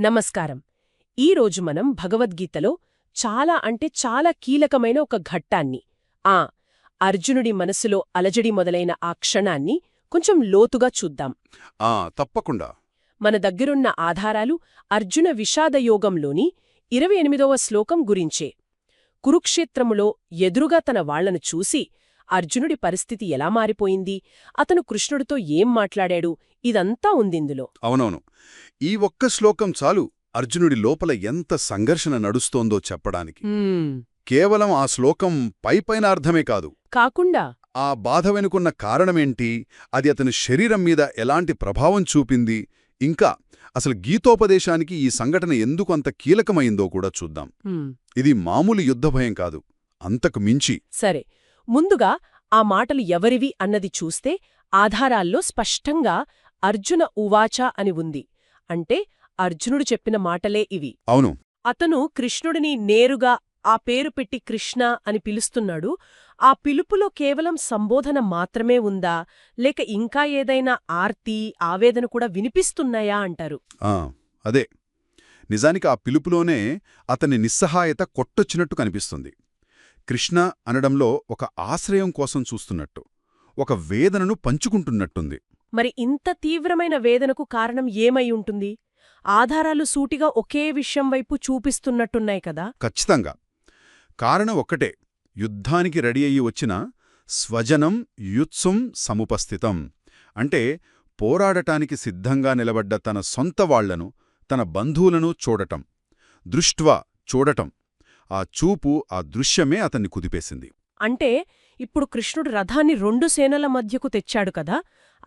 నమస్కారం. ఈరోజు మనం భగవద్గీతలో చాలా అంటే చాలా కీలకమైన ఒక ఘట్టాన్ని ఆ అర్జునుడి మనసులో అలజడి మొదలైన ఆ క్షణాన్ని కొంచెం లోతుగా చూద్దాం. ఆ తప్పకుండా. మన దగ్గరున్న ఆధారాలు అర్జున విషాదయోగంలోని ఇరవై ఎనిమిదవ శ్లోకం గురించే. కురుక్షేత్రములో ఎదురుగా తన వాళ్ళను చూసి అర్జునుడి పరిస్థితి ఎలా మారిపోయింది? అతను కృష్ణుడితో ఏం మాట్లాడాడు? ఇదంతా ఉందిందులో. అవునవును. ఈ ఒక్క శ్లోకం చాలు అర్జునుడి లోపల ఎంత సంఘర్షణ నడుస్తోందో చెప్పడానికి. కేవలం ఆ శ్లోకం పైపైన అర్థమే కాదు. కాకుండా ఆ బాధ వెనుకున్న కారణమేంటి? అది అతని శరీరం మీద ఎలాంటి ప్రభావం చూపింది? ఇంకా అసలు గీతోపదేశానికి ఈ సంఘటన ఎందుకు అంత కీలకమైందో కూడా చూద్దాం. ఇది మామూలు యుద్ధభయం కాదు. అంతకు మించి. సరే. ముందుగా ఆ మాటలు ఎవరివి అన్నది చూస్తే ఆధారాల్లో స్పష్టంగా అర్జున ఉవాచ అని ఉంది. అంటే అర్జునుడు చెప్పిన మాటలే ఇవి. అవును. అతను కృష్ణుడిని నేరుగా ఆ పేరు పెట్టి కృష్ణ అని పిలుస్తున్నాడు. ఆ పిలుపులో కేవలం సంబోధన మాత్రమే ఉందా? లేక ఇంకా ఏదైనా ఆర్తి ఆవేదన కూడా వినిపిస్తున్నాయా అంటారు. ఆ, అదే. నిజానికి ఆ పిలుపులోనే అతని నిస్సహాయత కొట్టొచ్చినట్టు కనిపిస్తుంది. కృష్ణ అనడంలో ఒక ఆశ్రయం కోసం చూస్తున్నట్టు ఒక వేదనను పంచుకుంటున్నట్టుంది. మరి ఇంత తీవ్రమైన వేదనకు కారణం ఏమై ఉంటుంది? ఆధారాలు సూటిగా ఒకే విషయం వైపు చూపిస్తున్నట్టున్నాయి కదా. ఖచ్చితంగా. కారణం ఒక్కటే యుద్ధానికి రెడీ అయ్యి వచ్చిన స్వజనం యుత్సుం సముపస్థితం. అంటే పోరాడటానికి సిద్ధంగా నిలబడ్డ తన సొంత వాళ్ళను తన బంధువులను చూడటం దృష్ట్వా చూడటం. ఆ చూపు ఆ దృశ్యమే అతన్ని కుదిపేసింది. అంటే ఇప్పుడు కృష్ణుడు రథాన్ని రెండు సేనల మధ్యకు తెచ్చాడు కదా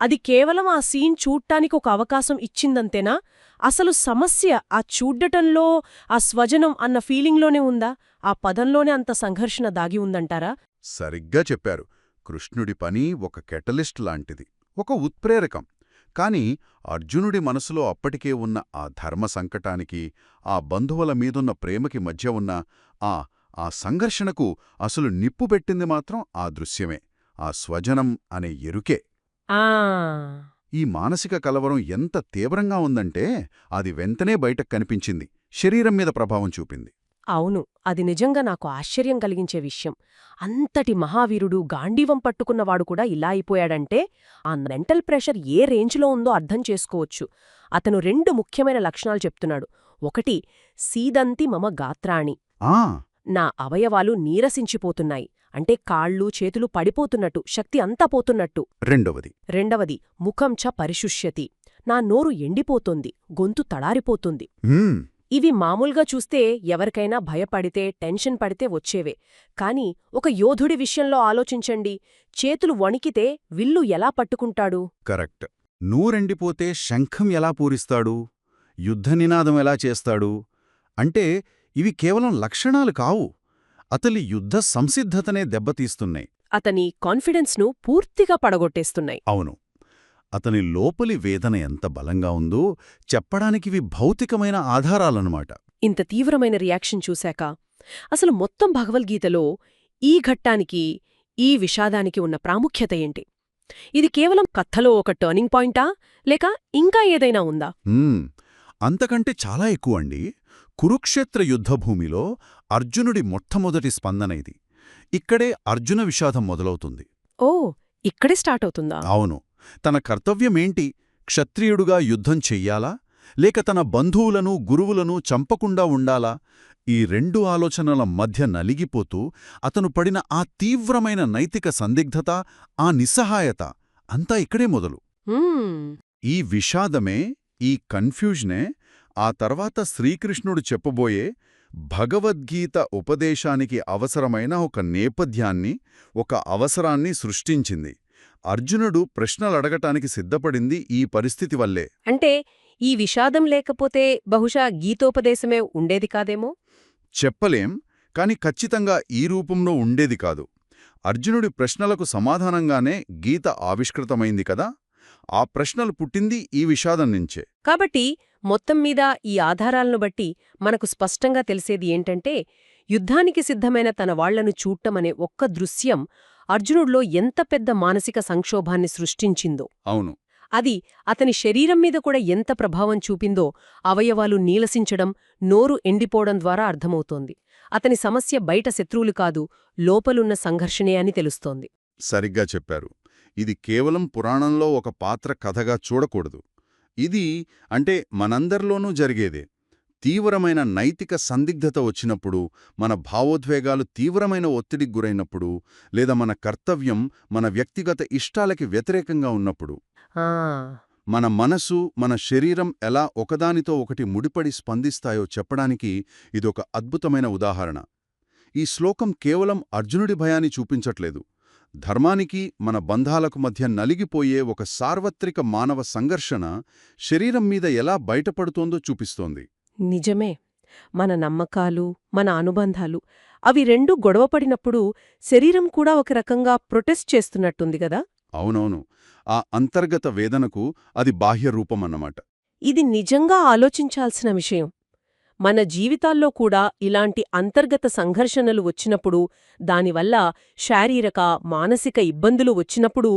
అది కేవలం ఆ సీన్ చూడ్టానికి ఒక అవకాశం ఇచ్చిందంతేనా? అసలు సమస్య ఆ చూడ్డటంలో ఆ స్వజనం అన్న ఫీలింగ్లోనే ఉందా? ఆ పదంలోనే అంత సంఘర్షణ దాగి ఉందంటారా? సరిగ్గా చెప్పారు. కృష్ణుడి పని ఒక కెటలిస్ట్ లాంటిది ఒక ఉత్ప్రేరకం. కాని అర్జునుడి మనసులో అప్పటికే ఉన్న ఆ ధర్మ సంకటానికి ఆ బంధువుల మీదున్న ప్రేమకి మధ్య ఉన్న ఆ ఆ సంఘర్షణకు అసలు నిప్పు పెట్టింది మాత్రం ఆ దృశ్యమే ఆ స్వజనం అనే ఎరుకే. ఆ. ఈ మానసిక కలవరం ఎంత తీవ్రంగా ఉందంటే అది వెంటనే బయటకు కనిపించింది శరీరం మీద ప్రభావం చూపింది. అవును అది నిజంగా నాకు ఆశ్చర్యం కలిగించే విషయం. అంతటి మహావీరుడు గాంధీవం పట్టుకున్నవాడు కూడా ఇలా అయిపోయాడంటే ఆ మెంటల్ ప్రెషర్ ఏ రేంజ్లో ఉందో అర్థం చేసుకోవచ్చు. అతను రెండు ముఖ్యమైన లక్షణాలు చెప్తున్నాడు. ఒకటి సీదంతి మమ గాత్రాణి. నా అవయవాలు నీరసించిపోతున్నాయి. అంటే కాళ్ళు చేతులు పడిపోతున్నట్టు శక్తి అంతా పోతున్నట్టు. రెండవది. రెండవది ముఖం చ పరిశుష్యతి. నా నోరు ఎండిపోతోంది గొంతు తడారిపోతుంది. ఇవి మామూలుగా చూస్తే ఎవరికైనా భయపడితే టెన్షన్ పడితే వచ్చేవే. కాని ఒక యోధుడి విషయంలో ఆలోచించండి. చేతులు వణికితే విల్లు ఎలా పట్టుకుంటాడు? కరెక్ట్. నూరెండిపోతే శంఖం ఎలా పూరిస్తాడు? యుద్ధ నినాదం ఎలా చేస్తాడు? అంటే ఇవి కేవలం లక్షణాలు కావు. అతలి యుద్ధ సంసిద్ధతనే దెబ్బతీస్తున్నాయి. అతని కాన్ఫిడెన్స్ను పూర్తిగా పడగొట్టేస్తున్నాయి. అవును. అతని లోపలి వేదన ఎంత బలంగా ఉందో చెప్పడానికివి భౌతికమైన ఆధారాలన్నమాట. ఇంత తీవ్రమైన రియాక్షన్ చూశాక అసలు మొత్తం భగవద్గీతలో ఈ ఘట్టానికి ఈ విషాదానికి ఉన్న ప్రాముఖ్యత ఏంటి? ఇది కేవలం కథలో ఒక టర్నింగ్ పాయింటా? లేక ఇంకా ఏదైనా ఉందా? అంతకంటే చాలా ఎక్కువండి. కురుక్షేత్ర యుద్ధభూమిలో అర్జునుడి మొట్టమొదటి స్పందన ఇది. ఇక్కడే అర్జున విషాదం మొదలవుతుంది. ఓ ఇక్కడే స్టార్ట్ అవుతుందా? అవును. తన కర్తవ్యమేంటి? క్షత్రియుడుగా యుద్ధం చెయ్యాలా? లేక తన బంధువులను గురువులను చంపకుండా ఉండాలా? ఈ రెండు ఆలోచనల మధ్య నలిగిపోతూ అతను పడిన ఆ తీవ్రమైన నైతిక సందిగ్ధత ఆ నిస్సహాయత అంతా ఇక్కడే మొదలు. ఈ విషాదమే ఈ కన్ఫ్యూజనే ఆ తర్వాత శ్రీకృష్ణుడు చెప్పబోయే భగవద్గీత ఉపదేశానికి అవసరమైన ఒక నేపథ్యాన్ని ఒక అవసరాన్ని సృష్టించింది. అర్జునుడు ప్రశ్నలడగటానికి సిద్ధపడింది ఈ పరిస్థితి వల్లే. అంటే ఈ విషాదం లేకపోతే బహుశా గీతోపదేశమే ఉండేది కాదేమో? చెప్పలేం కాని ఖచ్చితంగా ఈ రూపంలో ఉండేది కాదు. అర్జునుడి ప్రశ్నలకు సమాధానంగానే గీత ఆవిష్కృతమైంది కదా? ఆ ప్రశ్నలు పుట్టింది ఈ విషాదం నుంచే. కాబట్టి మొత్తం మీద ఈ ఆధారాలను బట్టి మనకు స్పష్టంగా తెలిసేది ఏంటంటే యుద్ధానికి సిద్ధమైన తన వాళ్ళను చూడటమనే ఒక్క దృశ్యం అర్జునుడిలో ఎంత పెద్ద మానసిక సంక్షోభాన్ని సృష్టించిందో. అవును. అది అతని శరీరం మీద కూడా ఎంత ప్రభావం చూపిందో అవయవాలు నీలసించడం నోరు ఎండిపోవడం ద్వారా అర్థమవుతోంది. అతని సమస్య బయట శత్రువులు కాదు లోపలున్న సంఘర్షణే అని తెలుస్తోంది. సరిగ్గా చెప్పారు. ఇది కేవలం పురాణంలో ఒక పాత్ర కథగా చూడకూడదు. ఇది అంటే మనందరిలోనూ జరిగేదే. తీవ్రమైన నైతిక సందిగ్ధత వచ్చినప్పుడు మన భావోద్వేగాలు తీవ్రమైన ఒత్తిడికి గురైనప్పుడు లేదా మన కర్తవ్యం మన వ్యక్తిగత ఇష్టాలకి వ్యతిరేకంగా ఉన్నప్పుడు. మన మనసు మన శరీరం ఎలా ఒకదానితో ఒకటి ముడిపడి స్పందిస్తాయో చెప్పడానికి ఇదొక అద్భుతమైన ఉదాహరణ. ఈ శ్లోకం కేవలం అర్జునుడి భయాన్ని చూపించట్లేదు. ధర్మానికి మన బంధాలకు మధ్య నలిగిపోయే ఒక సార్వత్రిక మానవ సంఘర్షణ శరీరం మీద ఎలా బయటపడుతోందో చూపిస్తోంది. నిజమే. మన నమ్మకాలు మన అనుబంధాలు అవి రెండు గొడవపడినప్పుడు శరీరం కూడా ఒక రకంగా ప్రొటెస్ట్ చేస్తున్నట్టుంది గదా అవునవును. ఆ అంతర్గత వేదనకు అది బాహ్య రూపమన్నమాట. ఇది నిజంగా ఆలోచించాల్సిన విషయం. మన జీవితాల్లో కూడా ఇలాంటి అంతర్గత సంఘర్షణలు వచ్చినప్పుడు దానివల్ల శారీరక మానసిక ఇబ్బందులు వచ్చినప్పుడు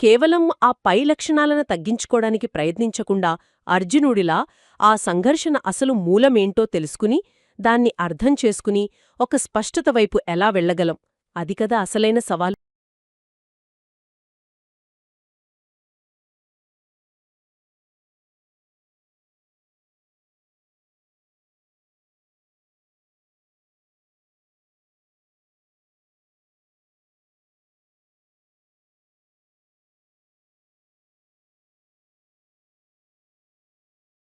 కేవలం ఆ పై లక్షణాలను తగ్గించుకోడానికి ప్రయత్నించకుండా అర్జునుడిలా ఆ సంఘర్షణ అసలు మూలమేంటో తెలుసుకుని దాన్ని అర్థం చేసుకుని ఒక స్పష్టత వైపు ఎలా వెళ్ళగలం? అది కదా అసలైన సవాలు.